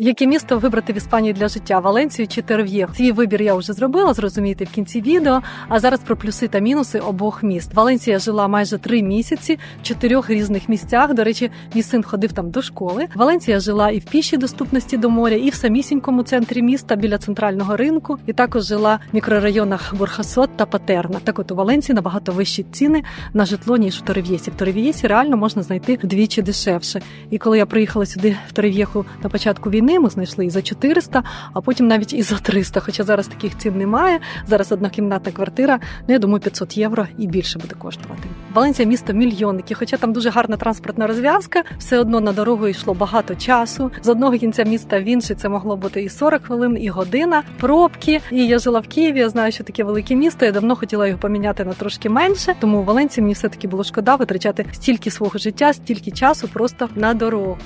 Яке місто вибрати в Іспанії для життя? Валенцію чи Терв'єх? Свій вибір я вже зробила, зрозумієте в кінці відео. А зараз про плюси та мінуси обох міст. Валенція жила майже три місяці в чотирьох різних місцях. До речі, мій син ходив там до школи. Валенція жила і в пішій доступності до моря, і в самісінькому центрі міста біля центрального ринку. І також жила в мікрорайонах Бурхасот та Патерна. Так от у Валенції набагато вищі ціни на житло ніж у Торев'єсі. В Торев'єсі реально можна знайти вдвічі дешевше. І коли я приїхала сюди в Торев'єху на початку війни, ми знайшли і за 400, а потім навіть і за 300. Хоча зараз таких цін немає. Зараз однокімнатна квартира, ну я думаю, 500 євро і більше буде коштувати. Валенція місто мільйонники, хоча там дуже гарна транспортна розв'язка, все одно на дорогу йшло багато часу. З одного кінця міста в інший це могло бути і 40 хвилин, і година, пробки. І я жила в Києві. Я знаю, що таке велике місто. Я давно хотіла його поміняти на трошки менше. Тому у Валенції мені все таки було шкода витрачати стільки свого життя, стільки часу просто на дорогу.